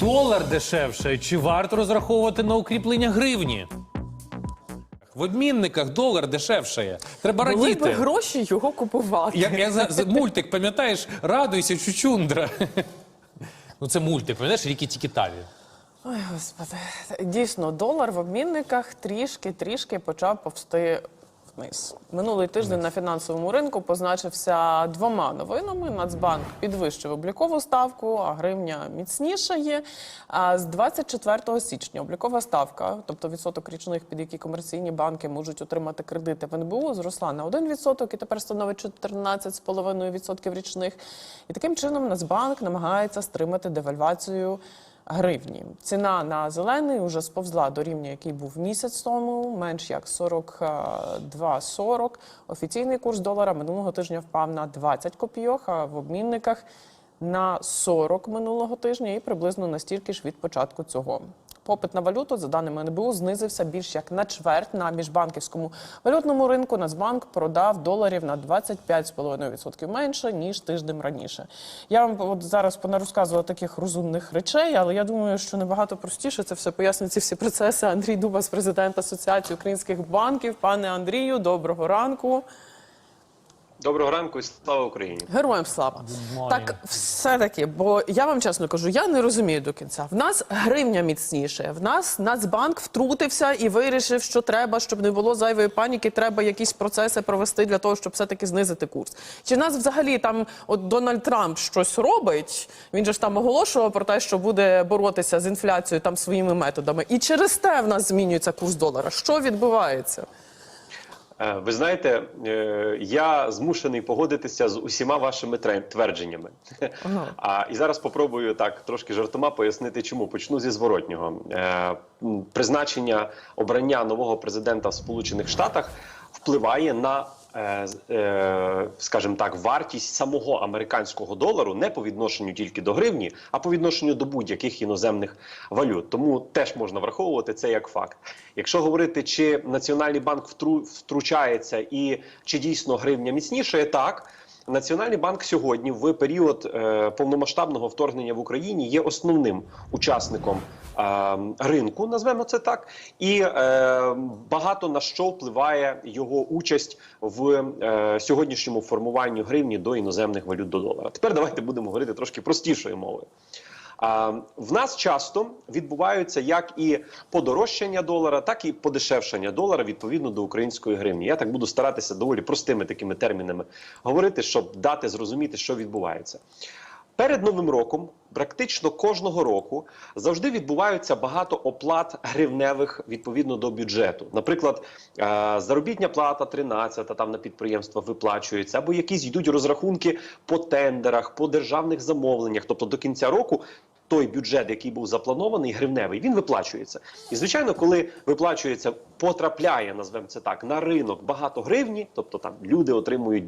Долар дешевше. Чи варто розраховувати на укріплення гривні? В обмінниках долар дешевшає. Треба Були радіти. гроші його купувати. Як я за, за мультик, пам'ятаєш, радуйся, чучундра. Ну це мультик, пам'ятаєш, ріки Тікітаві. Ой, господи. Дійсно, долар в обмінниках трішки-трішки почав повсти вниз. Минулий тиждень на фінансовому ринку позначився двома новинами. Нацбанк підвищив облікову ставку, а гривня міцнішає. А з 24 січня облікова ставка, тобто відсоток річних, під які комерційні банки можуть отримати кредити в НБУ, зросла на 1% і тепер становить 14,5% річних. І таким чином Нацбанк намагається стримати девальвацію гривні. Ціна на зелений вже сповзла до рівня, який був місяць тому, менш як 42,40. Офіційний курс долара минулого тижня впав на 20 копійок, а в обмінниках на 40 минулого тижня і приблизно настільки ж від початку цього. Попит на валюту, за даними НБУ, знизився більш як на чверть на міжбанківському валютному ринку. Нацбанк продав доларів на 25,5% менше ніж тиждень раніше. Я вам от зараз понарозказувала таких розумних речей, але я думаю, що набагато простіше це все пояснить ці всі процеси. Андрій Дубас, президент Асоціації українських банків. Пане Андрію, доброго ранку. Доброго ранку і слава Україні. Героям слава. Так, все-таки, бо я вам чесно кажу, я не розумію до кінця. В нас гривня міцніше, в нас Нацбанк втрутився і вирішив, що треба, щоб не було зайвої паніки, треба якісь процеси провести для того, щоб все-таки знизити курс. Чи в нас взагалі там от Дональд Трамп щось робить? Він же ж там оголошував про те, що буде боротися з інфляцією там своїми методами. І через те в нас змінюється курс долара. Що відбувається? Е, Ви знаєте, е, я змушений погодитися з усіма вашими твердженнями. Ага. А і зараз попробую так трошки жартома пояснити, чому почну зі зворотнього. Е, Призначення обрання нового президента в Сполучених Штатах впливає на. е, е, Скажімо так, вартість самого американського долару не по відношенню тільки до гривні, а по відношенню до будь-яких іноземних валют. Тому теж можна враховувати це як факт. Якщо говорити, чи Національний банк втру- втручається і чи дійсно гривня міцнішає, так. Національний банк сьогодні, в період е, повномасштабного вторгнення в Україні, є основним учасником е, ринку, назвемо це так, і е, багато на що впливає його участь в е, сьогоднішньому формуванні гривні до іноземних валют до долара. Тепер давайте будемо говорити трошки простішою мовою. В нас часто відбуваються як і подорожчання долара, так і подешевшення долара відповідно до української гривні. Я так буду старатися доволі простими такими термінами говорити, щоб дати зрозуміти, що відбувається. Перед новим роком, практично кожного року, завжди відбуваються багато оплат гривневих відповідно до бюджету. Наприклад, е, заробітня плата 13 там на підприємства виплачується, або якісь йдуть розрахунки по тендерах, по державних замовленнях. Тобто до кінця року той бюджет, який був запланований, гривневий, він виплачується. І звичайно, коли виплачується, потрапляє, назвемо це так, на ринок багато гривні, тобто там люди отримують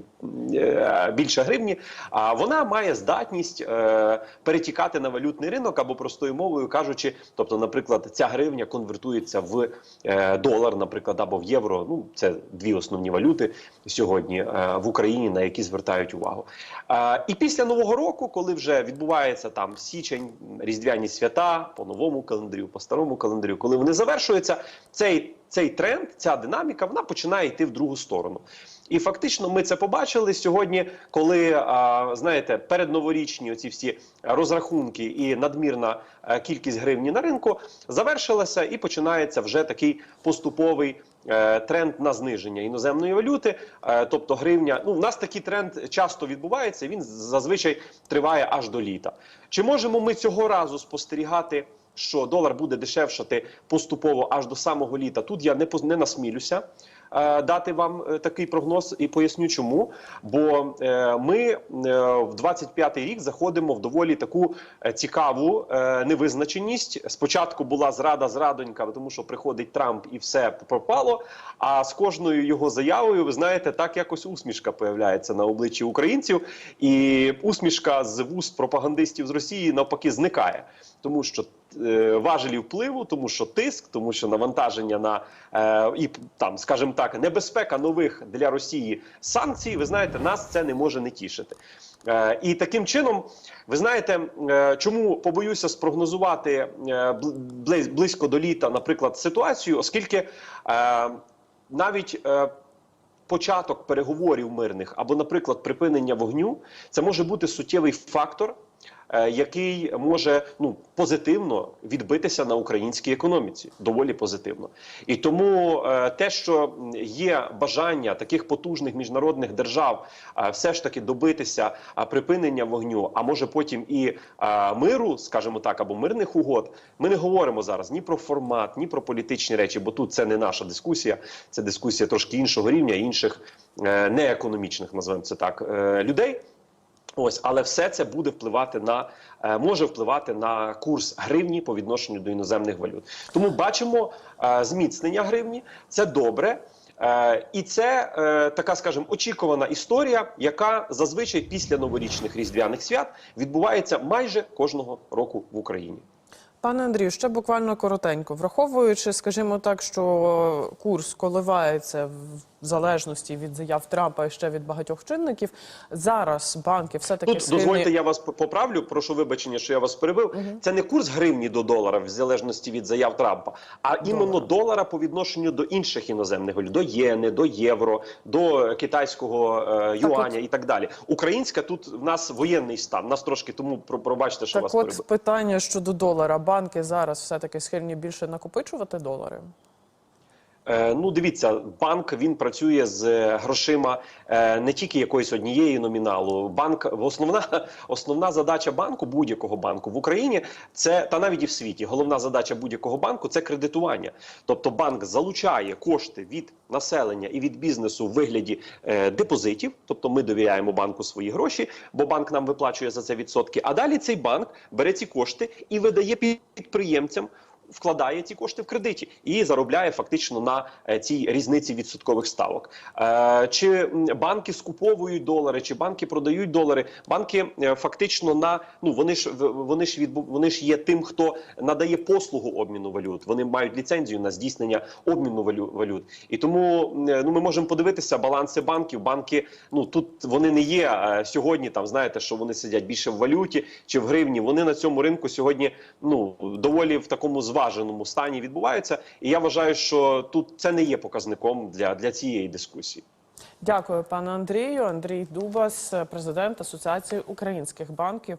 е, більше гривні, а вона має здатність е, перетікати на валютний ринок або простою мовою кажучи, тобто, наприклад, ця гривня конвертується в е, долар, наприклад, або в євро. Ну це дві основні валюти сьогодні е, в Україні, на які звертають увагу. Е, і після нового року, коли вже відбувається там січень, різдвяні свята по новому календарю, по старому календарю, коли вони завершуються, цей цей тренд, ця динаміка, вона починає йти в другу сторону. І фактично ми це побачили сьогодні, коли а, знаєте, передноворічні оці всі розрахунки і надмірна е, кількість гривні на ринку завершилася, і починається вже такий поступовий. е, Тренд на зниження іноземної валюти, Е, тобто гривня. Ну, в нас такий тренд часто відбувається. Він зазвичай триває аж до літа. Чи можемо ми цього разу спостерігати що долар буде дешевшати поступово аж до самого літа. Тут я не не насмілюся. е, Дати вам е, такий прогноз і поясню, чому. Бо е, ми е, в 25-й рік заходимо в доволі таку е, цікаву е, невизначеність. Спочатку була зрада зрадонька, тому що приходить Трамп і все пропало. А з кожною його заявою, ви знаєте, так якось усмішка появляється на обличчі українців, і усмішка з вуст пропагандистів з Росії навпаки зникає, тому що важелі впливу, тому що тиск, тому що навантаження на е, і там, скажімо так, небезпека нових для Росії санкцій. Ви знаєте, нас це не може не тішити. Е, і таким чином, ви знаєте, е, чому побоюся спрогнозувати е, близько до літа, наприклад, ситуацію, оскільки е, навіть е, початок переговорів мирних або, наприклад, припинення вогню, це може бути суттєвий фактор, е, який може ну позитивно відбитися на українській економіці, доволі позитивно. І тому е, те, що є бажання таких потужних міжнародних держав е, все ж таки добитися е, припинення вогню, а може потім і е, миру, скажімо так, або мирних угод, ми не говоримо зараз ні про формат, ні про політичні речі, бо тут це не наша дискусія, це дискусія трошки іншого рівня, інших е, неекономічних, називаємо це так, е, людей. Ось, але все це буде впливати на е, може впливати на курс гривні по відношенню до іноземних валют. Тому бачимо е, зміцнення гривні. Це добре. Е, і це така, скажімо, очікувана історія, яка зазвичай після новорічних різдвяних свят відбувається майже кожного року в Україні. Пане Андрію, ще буквально коротенько, враховуючи, скажімо так, що курс коливається в залежності від заяв Трампа і ще від багатьох чинників. Зараз банки все таки Тут дозвольте, я вас поправлю. Прошу вибачення, що я вас перебив. Це не курс гривні до долара в залежності від заяв Трампа, а іменно долара по відношенню до інших іноземних валют, до єни, до євро, до китайського е, юаня і так далі. Українська тут в нас воєнний стан. Нас трошки тому про- пробачте, що Так, вас от перебив. питання щодо долара. Банки зараз все таки схильні більше накопичувати долари. Е, Ну, дивіться, банк він працює з грошима е, не тільки якоїсь однієї номіналу. Банк основна основна задача банку, будь-якого банку в Україні, це та навіть і в світі. Головна задача будь-якого банку це кредитування. Тобто банк залучає кошти від населення і від бізнесу в вигляді е, депозитів. Тобто ми довіряємо банку свої гроші, бо банк нам виплачує за це відсотки. А далі цей банк бере ці кошти і видає підприємцям вкладає ці кошти в кредиті і заробляє фактично на е, цій різниці відсоткових ставок. Е, Чи банки скуповують долари, чи банки продають долари? Банки е, фактично на ну вони ж вони ж відбу, вони ж є тим, хто надає послугу обміну валют. Вони мають ліцензію на здійснення обміну валю- валют. І тому ну ми можемо подивитися баланси банків. Банки ну тут вони не є сьогодні. Там знаєте, що вони сидять більше в валюті чи в гривні. Вони на цьому ринку сьогодні ну доволі в такому зваженому стані відбуваються. І я вважаю, що тут це не є показником для, для цієї дискусії. Дякую, пане Андрію. Андрій Дубас, президент Асоціації українських банків.